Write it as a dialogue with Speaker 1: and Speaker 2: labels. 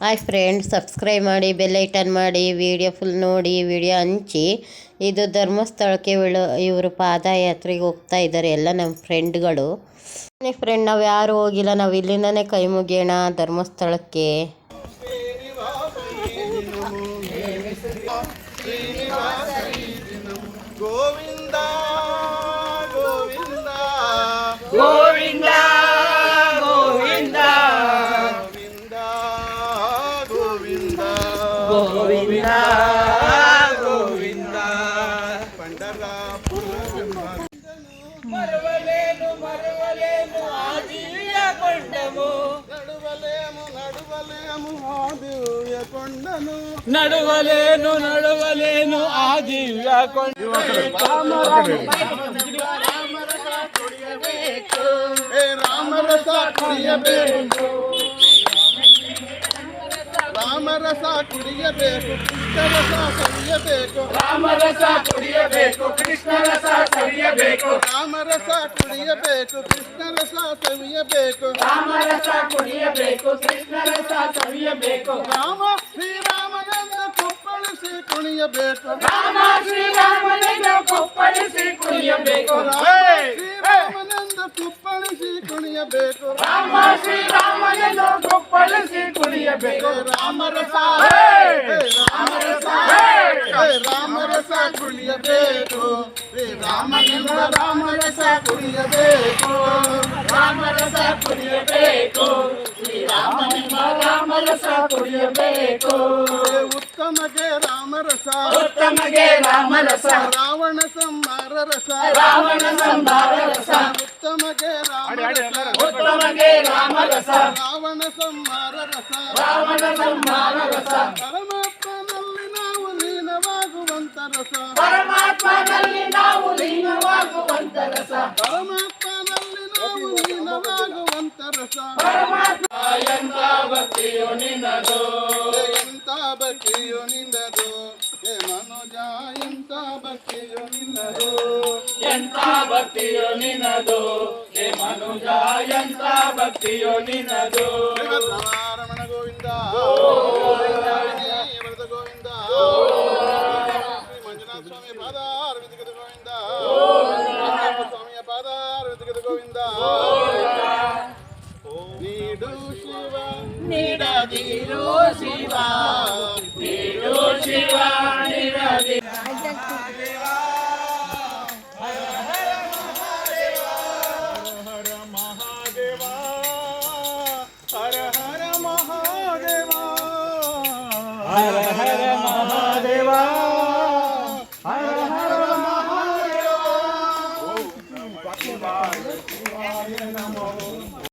Speaker 1: Hi friend subscribe ಮಾಡಿ bell button ಮಾಡಿ video full ನೋಡಿ ವಿಡಿಯೋ ಹಂಚಿ. ಇದು ಧರ್ಮಸ್ಥಳಕ್ಕೆ ವಿಳು ಇವರು ಪಾದಯಾತ್ರೆಗೆ ಹೋಗ್ತಾ ಇದ್ದಾರೆ ಎಲ್ಲ ನಮ್ಮ ಫ್ರೆಂಡ್ಗಳು ಫ್ರೆಂಡ್ ನಾವು ಯಾರು ಹೋಗಿಲ್ಲ ನಾವು ಇಲ್ಲಿಂದನೇ ಕೈ ಮುಗಿಯೋಣ ಧರ್ಮಸ್ಥಳಕ್ಕೆ.
Speaker 2: ಗೋವಿಂದ ಗೋವಿಂದ
Speaker 3: ಗೋವಿಂದ. ಗೋವಿಂದ
Speaker 2: గోవింద.
Speaker 3: గోవింద గోవింద. పండరా. మరవలేను
Speaker 2: కొండము. నడువలేము నడువలేము ఆదివ్య కొండను.
Speaker 3: నడువలేను నడువలేను ఆదివ్య కొండ రామరస
Speaker 2: కొడియబేకు ರಾಮರಸ ಕುಡಿಯಬೇಕು ಕೃಷ್ಣರಸ ಕುಡಿಯಬೇಕು
Speaker 3: ರಾಮರಸ ಕುಡಿಯಬೇಕು ಕೃಷ್ಣರಸ ಸವಿಯಬೇಕು.
Speaker 2: ರಾಮರಸ ಕುಡಿಯಬೇಕು ಕೃಷ್ಣರಸ ಸವಿಯಬೇಕು.
Speaker 3: ರಾಮರಸ ಕುಡಿಯಬೇಕು ಕೃಷ್ಣರಸ ಸವಿಯಬೇಕು.
Speaker 2: ರಾಮ ಶ್ರೀರಾಮನಂದ ಕುಪ್ಪಳಿಸಿ ಕುಣಿಯಬೇಕು.
Speaker 3: ರಾಮ ಶ್ರೀರಾಮನಿಗೆ ಕೊಪ್ಪಳಿಸಿ ಕುಣಿಯಬೇಕು.
Speaker 2: ಶ್ರೀರಾಮನಂದ ಕುಪ್ಪಳಿಸಿ ಕುಣಿಯಬೇಕು.
Speaker 3: ರಾಮ ಶ್ರೀರಾಮನನ್ನು ಕೊಪ್ಪಳಿಸಿ ಕುಣಿಯಬೇಕು.
Speaker 2: ರಾಮರಸ! ರಾಮರಸ ರಾಮರಸ ಕುಣಿಯಬೇಕು. ರಾಮನೆಂದ ರಾಮರಸ ಕುಣಿಯಬೇಕು.
Speaker 3: ರಾಮರಸ ಕುಡಿಯಬೇಕು ಶ್ರೀರಾಮನಿಂದ ರಾಮರಸ ಕುಡಿಯಬೇಕು
Speaker 2: ಉತ್ತಮಗೆ ರಾಮರಸ
Speaker 3: ಉತ್ತಮಗೆ ರಾಮರಸ
Speaker 2: ರಾವಣ ಸಂಹಾರ ರಸ
Speaker 3: ರಾವಣ ಸಂಹಾರ
Speaker 2: ಉತ್ತಮಗೆ ರಾಮರಸ ರಾವಣ ಸಂಹಾರ ರಸ
Speaker 3: ರಾವಣ ಸಂಹಾರ ರಸ
Speaker 2: ಪರಮಾತ್ಮನಲ್ಲಿ ನಾವು ಲೀನವಾಗುವಂತ ರಸ
Speaker 3: ಪರಮಾತ್ಮನಲ್ಲಿ ನಾವು ಲೀನವಾಗುವಂತ ರಸ
Speaker 2: ಪರಮಾತ್ಮನಲ್ಲಿ ನಾವು ಲೀನವಾಗುವಂತ ರಸ
Speaker 3: ಪರಮಾತ್ಮ ಎಂತ ಭಕ್ತಿಯು ನಿನ್ನದು
Speaker 2: ಎಂತ ಭಕ್ತಿಯು ನಿನ್ನದು ಹೇ ಮನುಜ ಎಂತ ಭಕ್ತಿಯು ನಿನ್ನದು
Speaker 3: ಎಂತ ಭಕ್ತಿಯು ನಿನ್ನದು ಹೇ ಮನುಜ ಎಂತ ಭಕ್ತಿಯು ನಿನ್ನದು
Speaker 2: ರಮಣ ಗೋವಿಂದ ವರದ ಗೋವಿಂದ ಶ್ರೀ ಮಂಜುನಾಥ ಸ್ವಾಮಿ ಪಾದ ಅರವಿಂದಗದ ಗೋವಿಂದ ಸ್ವಾಮಿಯ ಪಾದ ಅರವಿಂದಗದ ಗೋವಿಂದ ನೀಡು ಶಿವ
Speaker 3: ನೀಡದಿರು ಶಿವ ನೀಡು ಶಿವ ನೀಡದಿ
Speaker 2: Namo